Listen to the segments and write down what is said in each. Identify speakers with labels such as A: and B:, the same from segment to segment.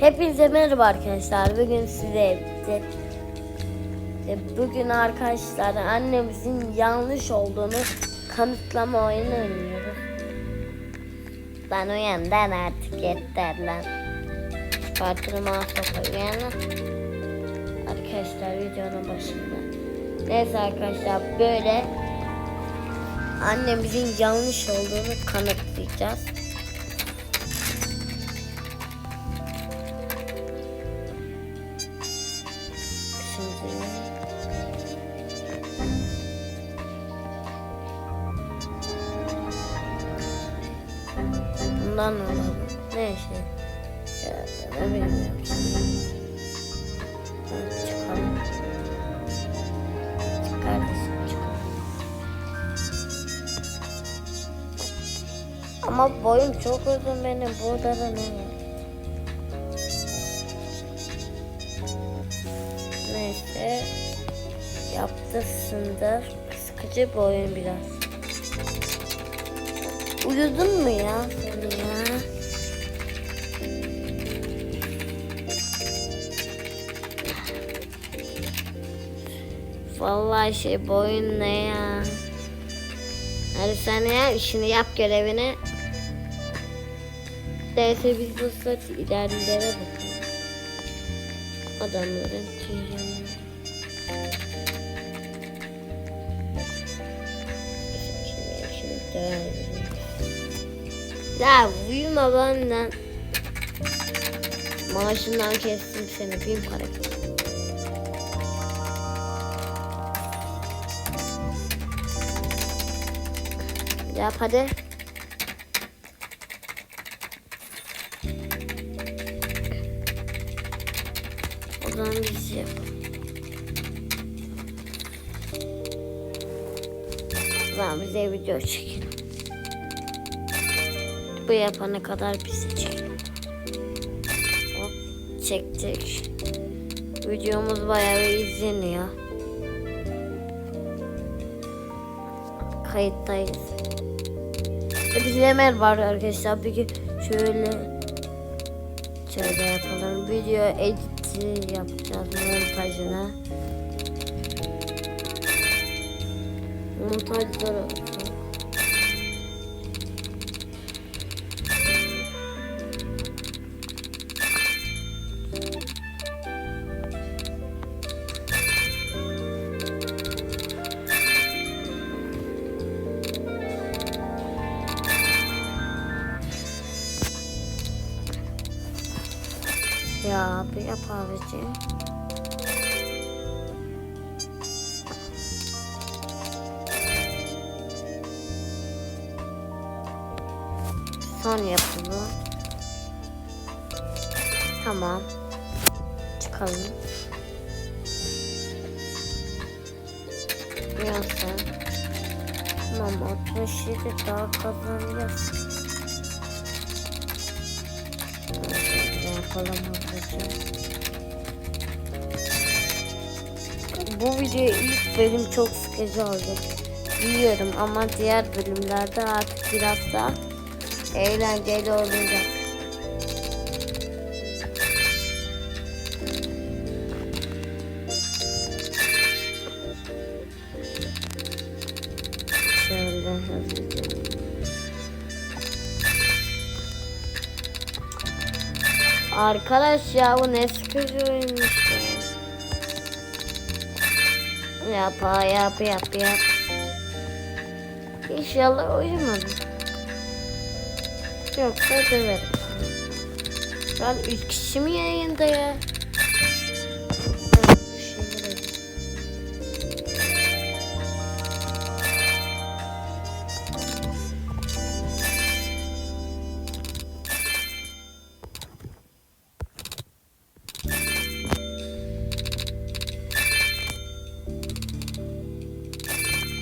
A: Hepinize merhaba arkadaşlar. Bugün size bugün arkadaşlar annemizin yanlış olduğunu kanıtlama oyunu oynuyoruz. Lan uyan lan artık yeter lan. Çıkartırım ağzına uyan Arkadaşlar videonun başında. Neyse arkadaşlar böyle annemizin yanlış olduğunu kanıtlayacağız. Ama boyum çok uzun benim. Burada da ne var? Neyse. Yaptısındır. Sıkıcı bir oyun biraz. Uyudun mu ya sen ya? Vallahi şey bu oyun ne ya? Hadi sen ya işini yap görevini. Neyse biz bu saat ilerlere bakalım. Adamların tüylerini. Şimdi, şimdi. Ya uyuma benden. Maaşından kestim seni bin para kestim. Yap hadi. Zaman biz yapalım. Zaman bize video çekin. Bu yapana kadar bizi çekin. Hop çektik. Videomuz bayağı izleniyor. Kayıttayız. Hepinize merhaba arkadaşlar. Gün şöyle şöyle yapalım. Video editi yapacağız montajını. Montajları Ya abi yap abiciğim. Son yapımı. Tamam. Çıkalım. Neyse. Tamam 67 daha kazanacağız. Yapalım hızlıca. Bu video ilk bölüm çok sıkıcı oldu. Biliyorum ama diğer bölümlerde artık biraz daha eğlenceli olacak. Arkadaş ya bu ne sıkıcı oyunmuş ya. Yap yap yap yap. İnşallah uyumadım. Yoksa döverim. An üç kişi mi yayında ya?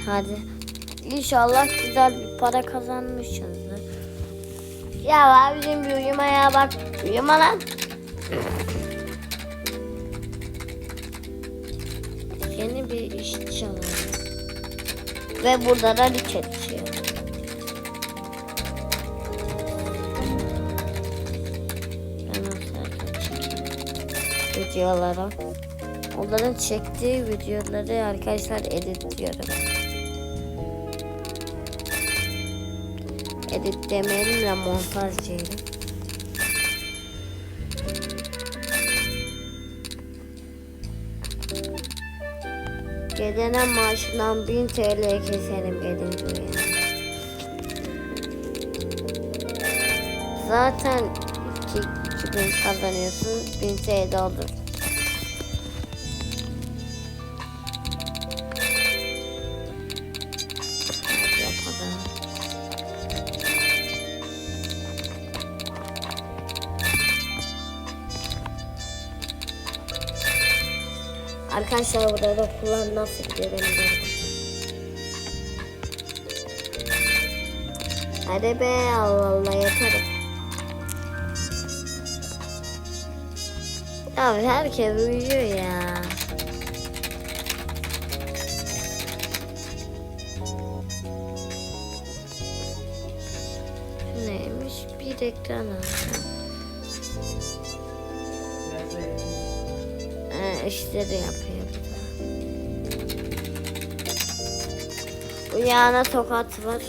A: Hadi. İnşallah güzel bir para kazanmışsınızdır. Ya abicim uyuma ya bak. Uyuma lan. Yeni bir iş çalalım. Ve burada da nasıl kaçayım? videoları. Onların çektiği videoları arkadaşlar editliyorum. Edit demeyelim de montaj diyelim. Gelene maaşından 1000 TL keserim gelince yani. Zaten 2000 kazanıyorsun 1000 TL olur. Arkadaşlar burada kullan nasıl arabam. Hadi be Allah Allah yeter. Ya herkes uyuyor ya. Neymiş? Bir ekran alacağım. İşleri yapıyor bu da. Bu yana tokat var.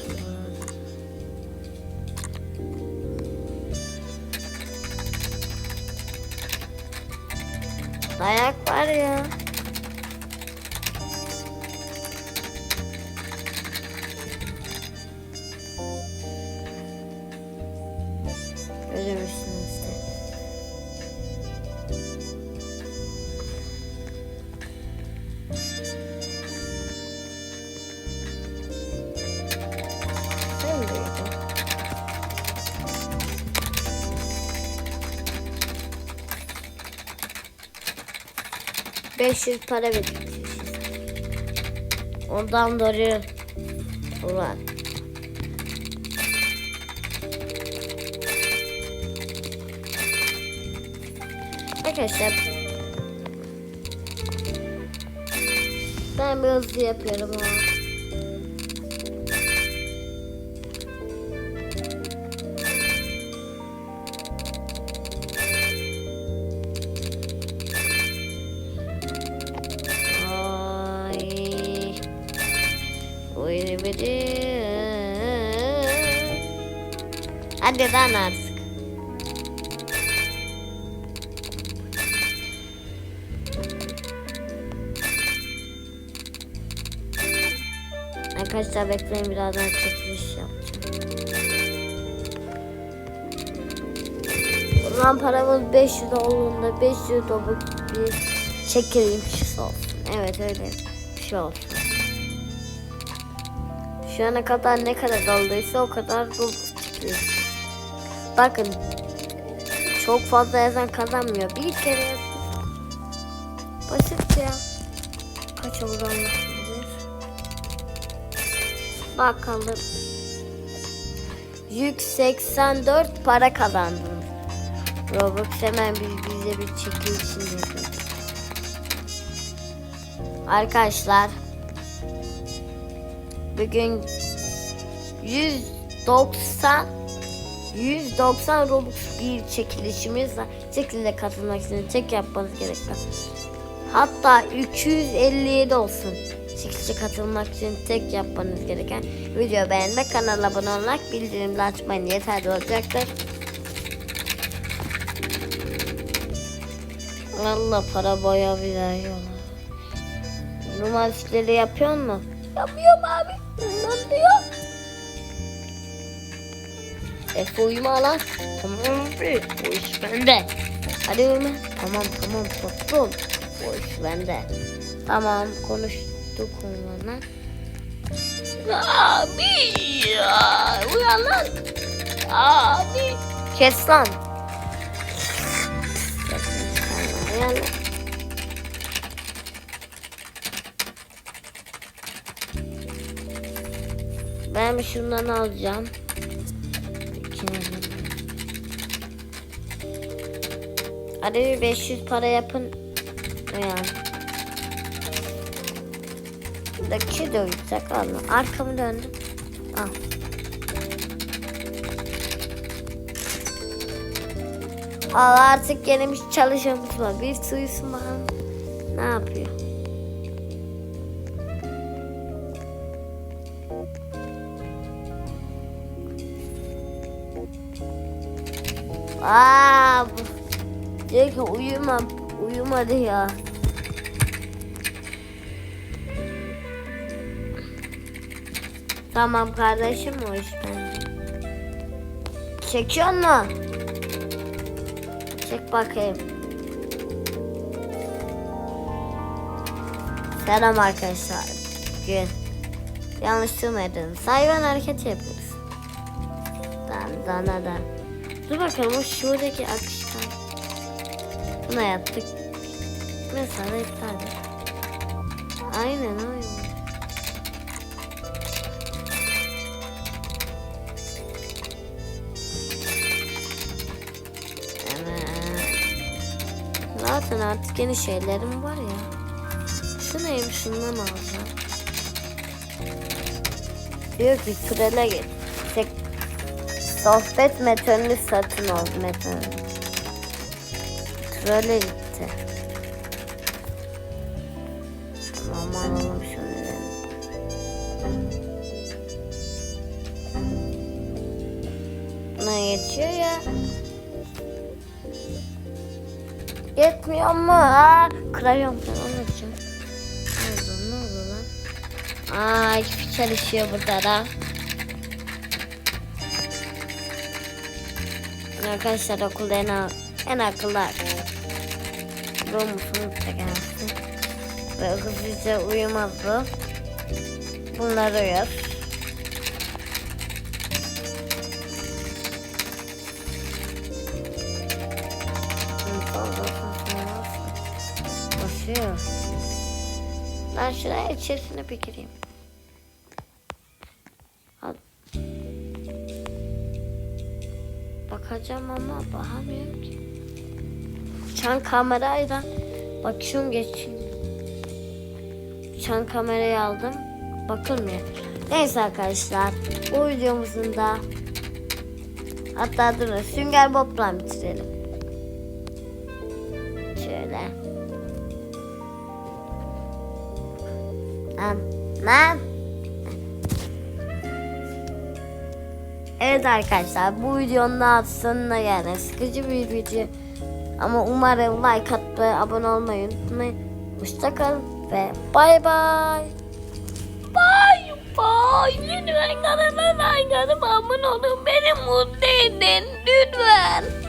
A: Dayak var ya. 500 para verdik. Ondan dolayı var. Arkadaşlar ben bir hızlı yapıyorum ama. Hadi lan. Arkadaşlar bekleyin birazdan çekiliş yapacağım. Ulan paramız 500 olduğunda 500 dobuk bir çekilmiş olsun. Evet öyle bir şey olsun. Şu ana kadar ne kadar olduysa o kadar bu çekiliş. Bakın çok fazla yazan kazanmıyor. Bir kere yazın. Basit ya. Kaç oldu. Bakalım. Yük 84 para kazandım. Robux hemen bir bize bir çekilişini yapıyor. Arkadaşlar bugün 190 190 Robux bir çekilişimiz var. Çekilişe katılmak için çek yapmanız gerekiyor. Hatta 257 olsun. Çekilişe katılmak için tek yapmanız gereken video beğenmek, kanala abone olmak, bildirimleri açmayın yeterli olacaktır. Allah para bir veriyorlar. Numara işleri yapıyor mu? Yapıyorum abi. Ne diyor? Efe uyuma lan. Tamam abi. Bu iş bende. Hadi uyuma. Tamam tamam patron. Bu iş bende. Tamam konuştuk onunla. Abi ya. Uyan lan. Abi. Kes lan. Uyan lan. Ben şundan alacağım. Hadi bir 500 para yapın. Yani. De uyuyacak alma. Arkamı döndüm. Al. Allah artık yeni bir çalışanımız var. Bir suyusun bakalım. Ne yapıyor? Aa, bu diyor ki uyuma, uyumadı ya. Tamam kardeşim o iş bence. Çekiyor mu? Çek bakayım. Selam arkadaşlar. Gün. Yanlış duymadınız. Hayvan hareketi yapıyoruz. Dan dana dan. Dur bakalım o şuradaki akışkan. Buna yaptık. Mesela iptal et. Aynen. Evet. Zaten artık yeni şeylerim var ya. Şu neymiş şundan alacağım. Diyor ki krala git. Sohbet metonunu satın al metonu. Trole gitti. Tamam alalım şunu. Buna geçiyor ya. Yetmiyor mu? Aa, kırıyorum ben anlatacağım. Ne oldu, ne oldu lan? Aa, hiçbir çalışıyor burada da. Arkadaşlar okulda en, en akıllı Romusunu da gelsin. Ve hızlıca uyumaz bu. Bunlar uyur. Başlıyor. Ben şuraya içerisine bir gireyim. Bakacağım ama bakamıyorum ki. Çan kamerayla bakıyorum geçeyim. Çan kamerayı aldım. Bakılmıyor. Neyse arkadaşlar. Bu videomuzun da hatta durun Sünger Bob'la bitirelim. Şöyle. Lan. Lan. Evet arkadaşlar bu videonun daha sonuna geldi. Sıkıcı bir video. Ama umarım like atmayı, abone olmayı unutmayın. Hoşçakalın ve bay bay. Bay bay. Lütfen kanalıma like atıp abone olun. Beni mutlu edin. Lütfen.